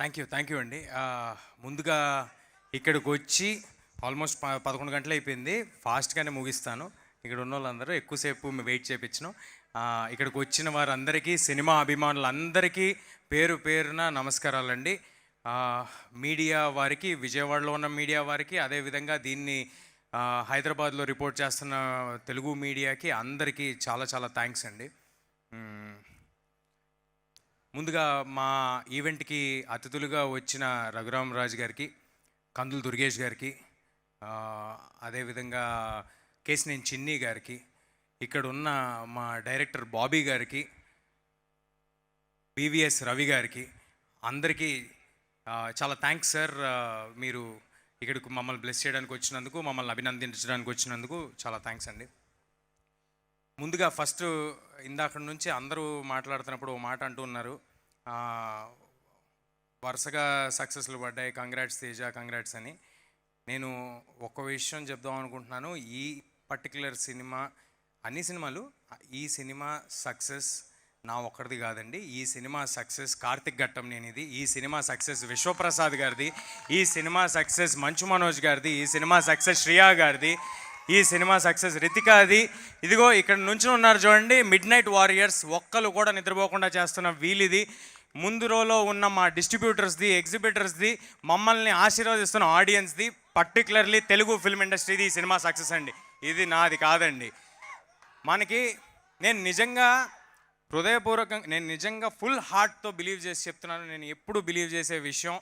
Thank you thank you అండి. ముందుగా ఇక్కడికి వచ్చి ఆల్మోస్ట్ ప పదకొండు గంటలు అయిపోయింది. ఫాస్ట్గానే ముగిస్తాను. ఇక్కడ ఉన్న వాళ్ళందరూ ఎక్కువసేపు వెయిట్ చేయించినాం ఇక్కడికి వచ్చిన వారందరికీ సినిమా అభిమానులందరికీ పేరు పేరున నమస్కారాలండి. మీడియా వారికి విజయవాడలో ఉన్న మీడియా వారికి అదేవిధంగా దీన్ని హైదరాబాద్లో రిపోర్ట్ చేస్తున్న తెలుగు మీడియాకి అందరికీ చాలా చాలా థ్యాంక్స్ అండి. ముందుగా మా ఈవెంట్కి అతిథులుగా వచ్చిన రఘురామరాజు గారికి కందులు దుర్గేష్ గారికి అదేవిధంగా కేసినేని చిన్ని గారికి ఇక్కడ ఉన్న మా డైరెక్టర్ బాబీ గారికి బీవీఎస్ రవి గారికి అందరికీ చాలా థ్యాంక్స్ సార్ మీరు ఇక్కడికి మమ్మల్ని బ్లెస్ చేయడానికి వచ్చినందుకు మమ్మల్ని అభినందించడానికి వచ్చినందుకు చాలా థ్యాంక్స్ అండి. ముందుగా ఫస్ట్ ఇందాక నుంచి అందరూ మాట్లాడుతున్నప్పుడు ఓ మాట అంటూ ఉన్నారు. వరుసగా సక్సెస్లు పడ్డాయి. కంగ్రాట్స్ తేజ కంగ్రాట్స్ అని. నేను ఒక్క విషయం చెప్దాం అనుకుంటున్నాను. ఈ పర్టికులర్ సినిమా అన్ని సినిమాలు ఈ సినిమా సక్సెస్ నా ఒక్కడిది కాదండి. ఈ సినిమా సక్సెస్ కార్తిక్ ఘట్టం నేనిది. ఈ సినిమా సక్సెస్ విశ్వప్రసాద్ గారిది. ఈ సినిమా సక్సెస్ మంచు మనోజ్ గారిది. ఈ సినిమా సక్సెస్ శ్రియా గారిది. ఈ సినిమా సక్సెస్ రితికాది ఇదిగో ఇక్కడ నుంచి ఉన్నారు చూడండి మిడ్ నైట్ వారియర్స్ ఒక్కరు కూడా నిద్రపోకుండా చేస్తున్న వీలిది. ముందు రోలో ఉన్న మా డిస్ట్రిబ్యూటర్స్ది ఎగ్జిబిటర్స్ది మమ్మల్ని ఆశీర్వదిస్తున్న ఆడియన్స్ది పర్టికులర్లీ తెలుగు ఫిల్మ్ ఇండస్ట్రీది ఈ సినిమా సక్సెస్ అండి. ఇది నాది కాదండి. మనకి నేను నిజంగా హృదయపూర్వకంగా నేను నిజంగా ఫుల్ హార్ట్తో బిలీవ్ చేసి చెప్తున్నాను. నేను ఎప్పుడు బిలీవ్ చేసే విషయం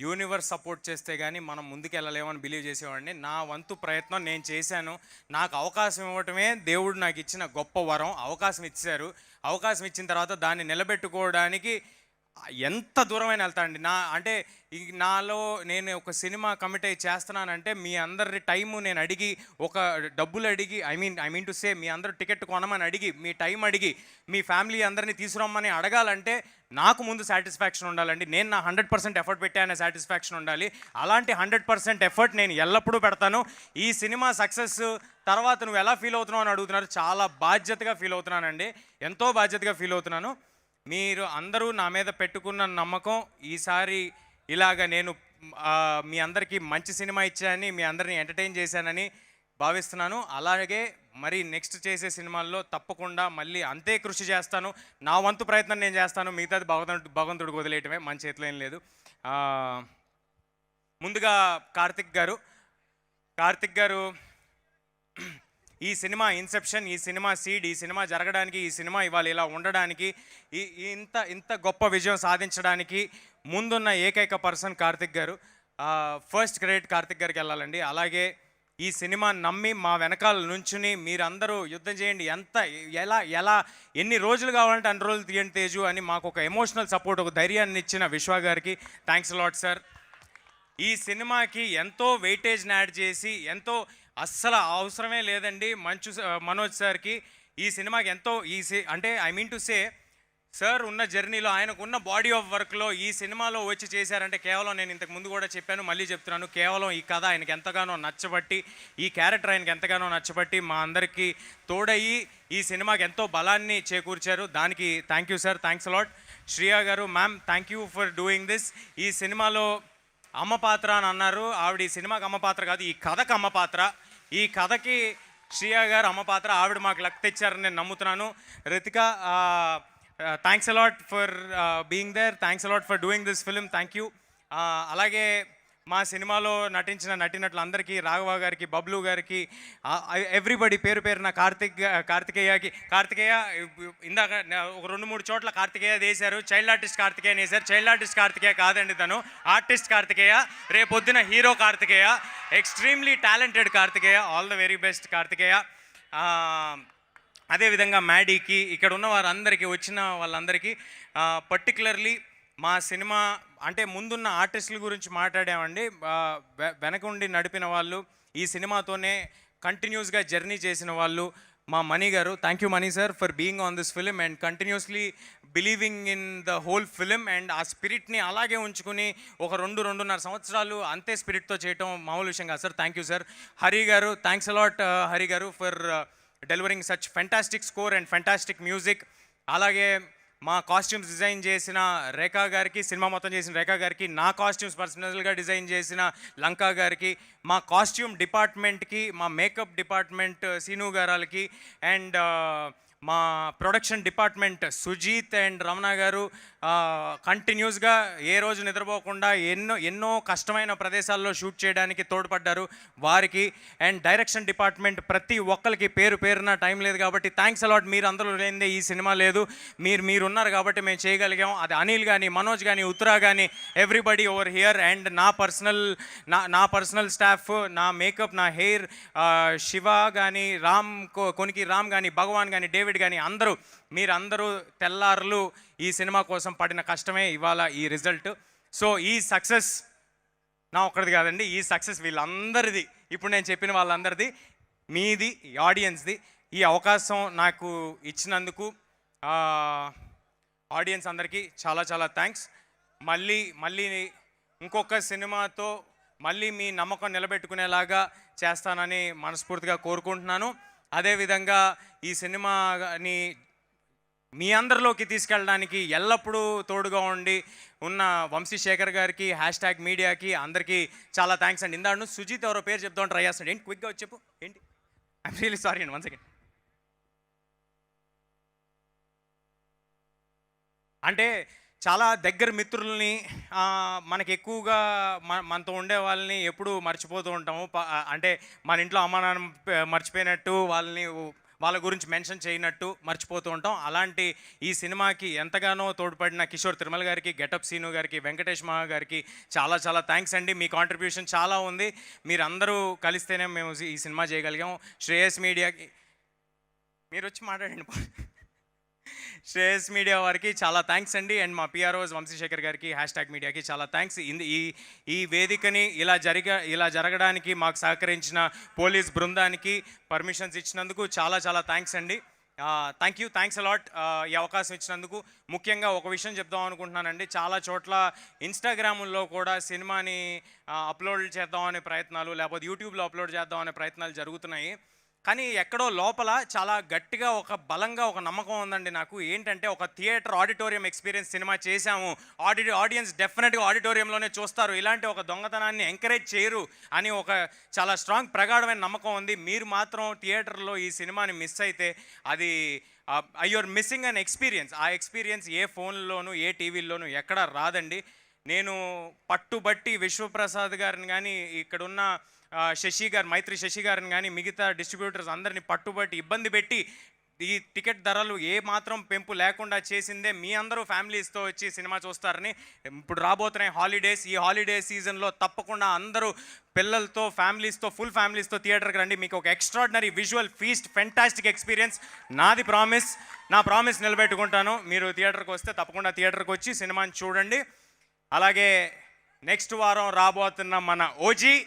యూనివర్స్ సపోర్ట్ చేస్తే కానీ మనం ముందుకెళ్ళలేమని బిలీవ్ చేసేవాడిని. నా వంతు ప్రయత్నం నేను చేశాను. నాకు అవకాశం ఇవ్వటమే దేవుడు నాకు ఇచ్చిన గొప్ప వరం. అవకాశం ఇచ్చారు. అవకాశం ఇచ్చిన తర్వాత దాన్ని నిలబెట్టుకోవడానికి ఎంత దూరమైన వెళ్తానండి నా అంటే నాలో నేను ఒక సినిమా కమిట్ అయ్యి చేస్తున్నానంటే మీ అందరి టైము నేను అడిగి ఒక డబ్బులు అడిగి I mean I mean to say మీ అందరు టికెట్ కొనమని అడిగి మీ టైం అడిగి మీ ఫ్యామిలీ అందరినీ తీసుకురమ్మని అడగాలంటే నాకు ముందు సాటిస్ఫాక్షన్ ఉండాలండి. నేను నా హండ్రెడ్ పర్సెంట్ ఎఫర్ట్ పెట్టానే సాటిస్ఫాక్షన్ ఉండాలి. అలాంటి హండ్రెడ్ పర్సెంట్ ఎఫర్ట్ నేను ఎల్లప్పుడూ పెడతాను. ఈ సినిమా సక్సెస్ తర్వాత నువ్వు ఎలా ఫీల్ అవుతున్నావు అని అడుగుతున్నారు. చాలా బాధ్యతగా ఫీల్ అవుతున్నానండి. ఎంతో బాధ్యతగా ఫీల్ అవుతున్నాను. మీరు అందరూ నా మీద పెట్టుకున్న నమ్మకం ఈసారి ఇలాగ నేను మీ అందరికీ మంచి సినిమా ఇచ్చానని మీ అందరిని ఎంటర్టైన్ చేశానని భావిస్తున్నాను. అలాగే మరి నెక్స్ట్ చేసే సినిమాల్లో తప్పకుండా మళ్ళీ అంతే కృషి చేస్తాను. నా వంతు ప్రయత్నం నేను చేస్తాను. మిగతాది భగవంతుడు భగవంతుడికి వదిలేయటమే మన చేతిలో ఏం లేదు. ముందుగా కార్తిక్ గారు. కార్తిక్ గారు ఈ సినిమా ఇన్సెప్షన్ ఈ సినిమా సీడ్ ఈ సినిమా జరగడానికి ఈ సినిమా ఇవాళ ఇలా ఉండడానికి ఈ ఇంత ఇంత గొప్ప విజయం సాధించడానికి ముందున్న ఏకైక పర్సన్ కార్తిక్ గారు. ఫస్ట్ క్రెడిట్ కార్తిక్ గారికి వెళ్ళాలండి. అలాగే ఈ సినిమా నమ్మి మా వెనకాల నుంచుని మీరందరూ యుద్ధం చేయండి. ఎంత ఎలా ఎలా ఎన్ని రోజులు కావాలంటే అన్ని రోజులు తీయండి తేజు అని మాకు ఒక ఎమోషనల్ సపోర్ట్ ఒక ధైర్యాన్ని ఇచ్చిన విశ్వ గారికి. థ్యాంక్స్ లాట్ సార్ ఈ సినిమాకి ఎంతో వెయిటేజ్ని యాడ్ చేసి ఎంతో అస్సలు అవసరమే లేదండి మంచు మనోజ్ సార్కి. ఈ సినిమాకి ఎంతో ఈ అంటే I mean to say sir ఉన్న జర్నీలో ఆయనకు ఉన్న బాడీ ఆఫ్ వర్క్లో ఈ సినిమాలో వచ్చి చేశారంటే కేవలం నేను ఇంతకు ముందు కూడా చెప్పాను మళ్ళీ చెప్తున్నాను కేవలం ఈ కథ ఆయనకి ఎంతగానో నచ్చబట్టి ఈ క్యారెక్టర్ ఆయనకి ఎంతగానో నచ్చబట్టి మా అందరికీ తోడయి ఈ సినిమాకి ఎంతో బలాన్ని చేకూర్చారు. దానికి thank you sir thanks a lot Shriya గారు ma'am thank you for doing this. ఈ సినిమాలో అమ్మ పాత్ర అని అన్నారు. ఆవిడ ఈ సినిమాకి అమ్మ పాత్ర కాదు ఈ కథకు అమ్మ పాత్ర. ఈ కథకి శ్రియా గారు అమ్మ పాత్ర ఆవిడ మాకు లక్ తెచ్చారని నేను నమ్ముతున్నాను. Ritika thanks a lot for being there thanks a lot for doing this film thank you అలాగే మా సినిమాలో నటించిన నటినట్లందరికీ రాఘవ గారికి బబ్లు గారికి ఎవ్రీబడి పేరు పేరున కార్తిక్ కార్తికేయకి కార్తికేయ ఇందాక ఒక రెండు మూడు చోట్ల కార్తికేయ వేశారు చైల్డ్ ఆర్టిస్ట్ కార్తికేయ వేశారు చైల్డ్ ఆర్టిస్ట్ కార్తికేయ కాదండి తను ఆర్టిస్ట్ కార్తికేయ రేపొద్దున hero Karthikeya extremely talented Karthikeya all the very best Karthikeya. అదేవిధంగా మ్యాడీకి ఇక్కడ ఉన్న వారందరికీ వచ్చిన వాళ్ళందరికీ పర్టికులర్లీ మా సినిమా అంటే ముందున్న ఆర్టిస్టుల గురించి మాట్లాడామండి. వెనకుండి వెనక ఉండి నడిపిన వాళ్ళు ఈ సినిమాతోనే కంటిన్యూస్గా జర్నీ చేసిన వాళ్ళు మా మనీ గారు. Thank you Mani sir for being on this film and continuously believing in the whole film and ఆ స్పిరిట్ని అలాగే ఉంచుకుని ఒక రెండు రెండున్నర సంవత్సరాలు అంతే స్పిరిట్తో చేయటం మామూలు విషయం కాదు sir. Thank you sir Hari గారు థ్యాంక్స్ అలాట్ హరి గారు for delivering such fantastic score and fantastic music అలాగే మా కాస్ట్యూమ్స్ డిజైన్ చేసిన రేఖా గారికి సినిమా మొత్తం చేసిన రేఖా గారికి నా కాస్ట్యూమ్స్ పర్సనల్గా డిజైన్ చేసిన లంకా గారికి మా కాస్ట్యూమ్ డిపార్ట్మెంట్కి మా మేకప్ డిపార్ట్మెంట్ సీను గారాలకి అండ్ uh, మా production department Sujeeth and Ramana గారు కంటిన్యూస్గా ఏ రోజు నిద్రపోకుండా ఎన్నో ఎన్నో కష్టమైన ప్రదేశాల్లో షూట్ చేయడానికి తోడ్పడ్డారు వారికి. అండ్ డైరెక్షన్ డిపార్ట్మెంట్ ప్రతి ఒక్కరికి పేరు పేరున టైం లేదు కాబట్టి థ్యాంక్స్ అలాట్ మీరు అందరూ లేనిదే ఈ సినిమా లేదు. మీరు మీరు ఉన్నారు కాబట్టి మేము చేయగలిగాం. అది అనిల్ కానీ మనోజ్ కానీ ఉత్తరా కానీ ఎవ్రీబడి ఓవర్ హియర్ అండ్ నా పర్సనల్ నా నా పర్సనల్ స్టాఫ్ నా మేకప్ నా హెయిర్ శివ కానీ రామ్ కొనికి రామ్ కానీ భగవాన్ కానీ డేవిడ్ కానీ అందరూ మీరందరూ తెల్లారులు ఈ సినిమా కోసం పడిన కష్టమే ఇవాళ ఈ రిజల్ట్. సో ఈ సక్సెస్ నా ఒక్కడిది కాదండి ఈ సక్సెస్ వీళ్ళందరిది. ఇప్పుడు నేను చెప్పిన వాళ్ళందరిది మీది ఈ ఆడియన్స్ది. ఈ అవకాశం నాకు ఇచ్చినందుకు ఆడియన్స్ అందరికీ చాలా చాలా థ్యాంక్స్. మళ్ళీ మళ్ళీ ఇంకొక సినిమాతో మళ్ళీ మీ నమ్మకం నిలబెట్టుకునేలాగా చేస్తానని మనస్ఫూర్తిగా కోరుకుంటున్నాను. అదేవిధంగా ఈ సినిమాని మీ అందరిలోకి తీసుకెళ్ళడానికి ఎల్లప్పుడూ తోడుగా ఉండి ఉన్న వంశీశేఖర్ గారికి హ్యాష్ ట్యాగ్ మీడియాకి అందరికీ చాలా థ్యాంక్స్ అండి. ఇందాడు సుజిత్ ఎవరో పేరు చెప్తాం ట్రై చేస్తాడు ఏంటి? క్విక్గా వచ్చి చెప్పు. ఏంటి? ఐమ్ రియలీ సారీ అండి. One second. అంటే చాలా దగ్గర మిత్రుల్ని మనకి ఎక్కువగా మన మనతో ఉండే వాళ్ళని ఎప్పుడూ మర్చిపోతూ ఉంటాము. ప- అంటే మన ఇంట్లో అమ్మ నాన్న మర్చిపోయినట్టు వాళ్ళని వాళ్ళ గురించి మెన్షన్ చేయనట్టు మర్చిపోతూ ఉంటాం. అలాంటి ఈ సినిమాకి ఎంతగానో తోడ్పడిన కిషోర్ తిరుమల గారికి గెటప్ సీను గారికి వెంకటేష్ మహా గారికి చాలా చాలా థ్యాంక్స్ అండి. మీ కాంట్రిబ్యూషన్ చాలా ఉంది. మీరందరూ కలిస్తేనే మేము ఈ సినిమా చేయగలిగాం. శ్రేయస్ మీడియాకి మీరు వచ్చి మాట్లాడండి. శ్రేయస్ మీడియా వారికి చాలా థ్యాంక్స్ అండి. అండ్ మా పిఆర్ఓస్ వంశీశేఖర్ గారికి హ్యాష్ ట్యాగ్ మీడియాకి చాలా థ్యాంక్స్ ఈ ఈ వేదికని ఇలా జరిగ ఇలా జరగడానికి మాకు సహకరించిన పోలీస్ బృందానికి పర్మిషన్స్ ఇచ్చినందుకు చాలా చాలా థ్యాంక్స్ అండి. థ్యాంక్ యూ థ్యాంక్స్ అలాట్ ఈ అవకాశం ఇచ్చినందుకు. ముఖ్యంగా ఒక విషయం చెప్దాం అనుకుంటున్నానండి. చాలా చోట్ల ఇన్స్టాగ్రాముల్లో కూడా సినిమాని అప్లోడ్ చేద్దామనే ప్రయత్నాలు లేకపోతే యూట్యూబ్లో అప్లోడ్ చేద్దామనే ప్రయత్నాలు జరుగుతున్నాయి. కానీ ఎక్కడో లోపల చాలా గట్టిగా ఒక బలంగా ఒక నమ్మకం ఉందండి నాకు. ఏంటంటే ఒక థియేటర్ ఆడిటోరియం ఎక్స్పీరియన్స్ సినిమా చేశాము. ఆడి ఆడియన్స్ డెఫినెట్గా ఆడిటోరియంలోనే చూస్తారు. ఇలాంటి ఒక దొంగతనాన్ని ఎంకరేజ్ చేయరు అని ఒక చాలా స్ట్రాంగ్ ప్రగాఢమైన నమ్మకం ఉంది. మీరు మాత్రం థియేటర్లో ఈ సినిమాని మిస్ అయితే అది యువర్ మిస్సింగ్ అన్ ఎక్స్పీరియన్స్. ఆ ఎక్స్పీరియన్స్ ఏ ఫోన్లోనూ ఏ టీవీల్లోనూ ఎక్కడా రాదండి. నేను పట్టుబట్టి విశ్వప్రసాద్ గారిని కానీ ఇక్కడున్న శశి గారు మైత్రి శశి గారిని కానీ మిగతా డిస్ట్రిబ్యూటర్స్ అందరినీ పట్టుబట్టి ఇబ్బంది పెట్టి ఈ టికెట్ ధరలు ఏ మాత్రం పెంపు లేకుండా చేసిందే మీ అందరూ ఫ్యామిలీస్తో వచ్చి సినిమా చూస్తారని ఇప్పుడు రాబోతున్నాయి హాలిడేస్ ఈ హాలిడే సీజన్లో తప్పకుండా అందరూ పిల్లలతో ఫ్యామిలీస్తో ఫుల్ ఫ్యామిలీస్తో థియేటర్కి రండి. మీకు ఒక extraordinary visual feast fantastic experience నాది ప్రామిస్. నా ప్రామిస్ నిలబెట్టుకుంటాను. మీరు థియేటర్కి వస్తే తప్పకుండా థియేటర్కి వచ్చి సినిమాని చూడండి. అలాగే నెక్స్ట్ వారం రాబోతున్న మన ఓజీ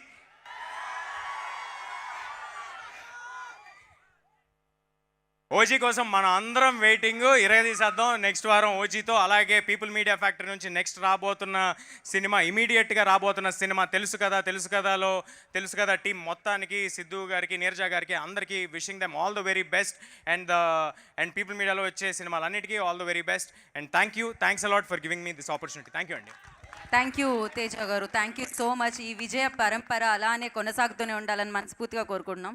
ఓజీ కోసం మనం అందరం వెయిటింగ్ ఇరవై తీసేద్దాం నెక్స్ట్ వారం ఓజీతో అలాగే పీపుల్ మీడియా ఫ్యాక్టరీ నుంచి నెక్స్ట్ రాబోతున్న సినిమా ఇమీడియట్గా రాబోతున్న సినిమా తెలుసు కదా తెలుసు కదాలో తెలుసు కదా టీం మొత్తానికి సిద్ధు గారికి నీరజా గారికి అందరికీ wishing them all the very best and and People మీడియాలో వచ్చే సినిమాలన్నిటికీ all the very best and thank you thanks a lot for giving me this opportunity thank you అండి థ్యాంక్ యూ తేజ గారు. థ్యాంక్ యూ సో మచ్ ఈ విజయ పరంపర అలానే కొనసాగుతూనే ఉండాలని మనస్ఫూర్తిగా కోరుకుంటున్నాం.